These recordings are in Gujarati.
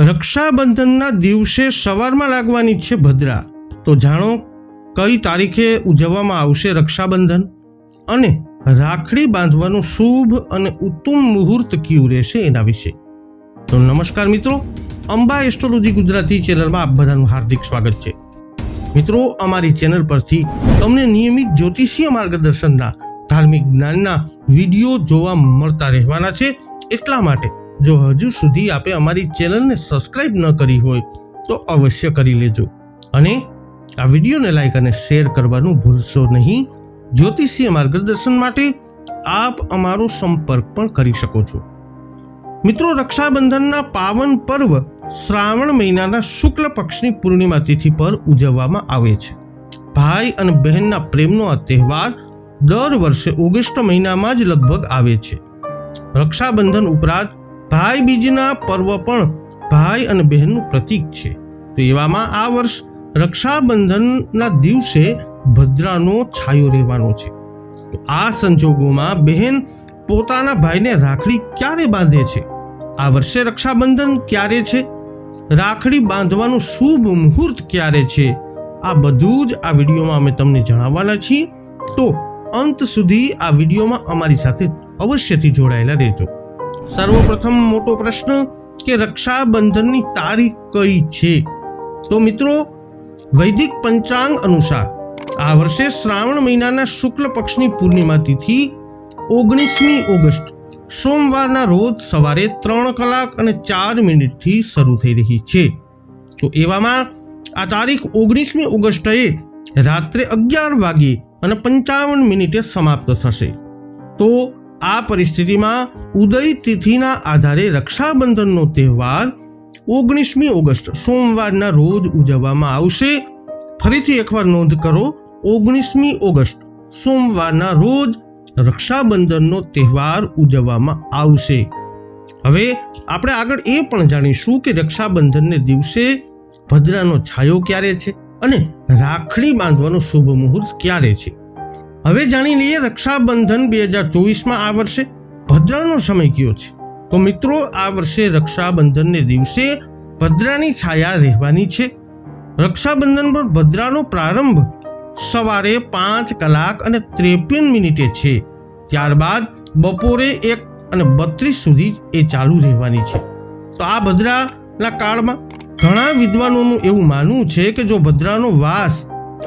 રક્ષાબંધનના દિવસે સવારમાં લાગવાની છે ભદ્રા. તો જાણો કઈ તારીખે ઉજવવામાં આવશે રક્ષાબંધન? અને રાખડી બાંધવાનું શુભ અને ઉત્તમ મુહૂર્ત કયું રહેશે એના વિશે? તો નમસ્કાર મિત્રો, અંબા એસ્ટ્રોલોજી ગુજરાતી ચેનલમાં આપ બધાનું હાર્દિક સ્વાગત છે. મિત્રો, અમારી ચેનલ પરથી તમને નિયમિત જ્યોતિષીય માર્ગદર્શનના ધાર્મિક જ્ઞાનના વીડિયો જોવા મળતા રહેવાના છે એટલા માટે જો હજુ સુધી આપે અમારી ચેનલને સબસ્ક્રાઇબ ન કરી હોય, તો અવશ્ય કરી લેજો. અને આ વિડીયોને લાઈક અને શેર કરવાનું ભૂલશો નહીં. જ્યોતિષીય માર્ગદર્શન માટે આપ અમારો સંપર્ક પણ કરી શકો છો. મિત્રો, રક્ષાબંધનના પાવન પર્વ શ્રાવણ મહિનાના શુક્લ પક્ષની પૂર્ણિમા તિથિ પર ઉજવવામાં આવે છે. ભાઈ અને બહેનના પ્રેમનો આ તહેવાર દર વર્ષે ઓગસ્ટ મહિનામાં જ લગભગ આવે છે. રક્ષાબંધન ઉપરાંત ભાઈ બીજના પર્વ પણ ભાઈ અને બહેનનું પ્રતીક છે. તો એવામાં આ વર્ષ રક્ષાબંધનના દિવસે ભદ્રાનો છાયો રહેવાનો છે. આ સંજોગોમાં બહેન પોતાના ભાઈને રાખડી ક્યારે બાંધે છે? આ વર્ષે રક્ષાબંધન ક્યારે છે? રાખડી બાંધવાનું શુભ મુહૂર્ત ક્યારે છે? આ બધું જ આ વિડીયોમાં અમે તમને જણાવવાના છીએ. તો અંત સુધી આ વિડીયોમાં અમારી સાથે અવશ્યથી જોડાયેલા રહેજો. સર્વપ્રથમ મોટો પ્રશ્ન કે રક્ષાબંધનની તારીખ કઈ છે? તો મિત્રો, વૈદિક પંચાંગ અનુસાર આ વર્ષે શ્રાવણ મહિનાના શુક્લ પક્ષની પૂર્ણિમા તિથિ ઓગણીસમી ઓગસ્ટ. સોમવારના રોજ સવારે ત્રણ કલાક અને ચાર મિનિટથી શરૂ થઈ રહી છે. તો એવામાં આ તારીખ ઓગણીસમી ઓગસ્ટએ રાત્રે અગિયાર વાગ્યે અને પંચાવન મિનિટે સમાપ્ત થશે. તો આ પરિસ્થિતિમાં ઉદય તિથિના આધારે રક્ષાબંધનનો તહેવાર ઓગણીસમી ઓગસ્ટ સોમવારના રોજ ઉજવવામાં આવશે. ફરીથી એકવાર નોંધ કરો, ઓગણીસમી ઓગસ્ટ સોમવારના રોજ રક્ષાબંધનનો તહેવાર ઉજવવામાં આવશે. હવે આપણે આગળ એ પણ જાણીશું કે રક્ષાબંધનને દિવસે ભદ્રાનો છાયો ક્યારે છે અને રાખડી બાંધવાનો શુભ મુહૂર્ત ક્યારે છે. હવે જાણી લઈએ રક્ષાબંધન બે હજાર ચોવીસમાં આ વર્ષે ભદ્રાનો સમય કયો છે? તો મિત્રો, આ વર્ષે રક્ષાબંધનને દિવસે ભદ્રાની છાયા રહેવાની છે. રક્ષાબંધન પર ભદ્રાનો પ્રારંભ સવારે પાંચ કલાક અને ત્રેપન મિનિટે છે. ત્યારબાદ બપોરે એક અને બત્રીસ સુધી એ ચાલુ રહેવાની છે. તો આ ભદ્રાના કાળમાં ઘણા વિદ્વાનોનું એવું માનવું છે કે જો ભદ્રાનો વાસ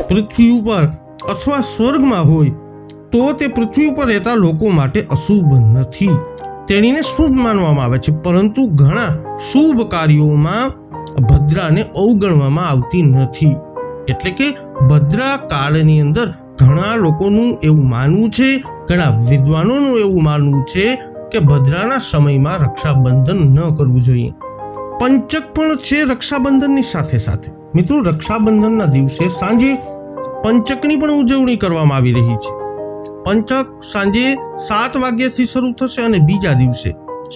પૃથ્વી ઉપર અથવા સ્વર્ગમાં હોય, તો તે પૃથ્વી ઉપર રહેતા લોકો માટે અશુભ નથી. તેણીને શુભ માનવામાં આવે છે, પરંતુ ઘણા શુભ કાર્યોમાં ભદ્રાને અવગણવામાં આવતી નથી. એટલે કે ભદ્રા કાળની અંદર ઘણા લોકોનું એવું માનવું છે, ઘણા વિદ્વાનોનું એવું માનવું છે કે ભદ્રાના સમયમાં રક્ષાબંધન ન કરવું જોઈએ. પંચક પણ છે રક્ષાબંધનની સાથે સાથે. મિત્રો, રક્ષાબંધનના દિવસે સાંજે પંચકની પણ ઉજવણી કરવામાં આવી રહી છે. પંચક સાંજે સાત વાગ્યાથી શરૂ થશે અને બીજા દિવસે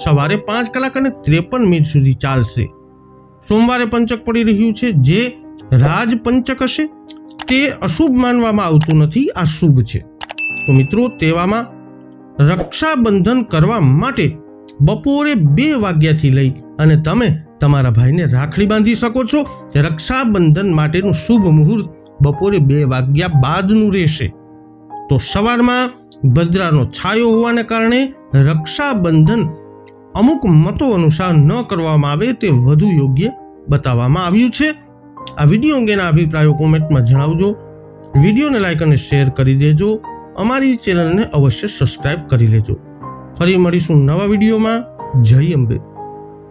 સવારે પાંચ કલાક અને ત્રેપન મિનિટ સુધી ચાલશે. સોમવારે પંચક પડી રહ્યું છે. જે રાજ પંચક હશે, તે અશુભ માનવામાં આવતું નથી. આ શુભ છે. તો મિત્રો, તેવામાં રક્ષાબંધન કરવા માટે બપોરે બે વાગ્યાથી લઈ અને તમે તમારા ભાઈને રાખડી બાંધી શકો છો. રક્ષાબંધન માટેનું શુભ મુહૂર્ત બપોરે બે વાગ્યા બાદનું રહેશે. તો સવારમાં ભદ્રાનો છાયો હોવાને કારણે રક્ષાબંધન અમુક મતો અનુસાર ન કરવામાં આવે તે વધુ યોગ્ય બતાવવામાં આવ્યું છે. આ વીડિયો અંગેના અભિપ્રાયો કોમેન્ટમાં જણાવજો. વિડીયોને લાઈક અને શેર કરી દેજો. અમારી ચેનલને અવશ્ય સબસ્ક્રાઇબ કરી લેજો. ફરી મળીશું નવા વિડીયોમાં. જય અંબે.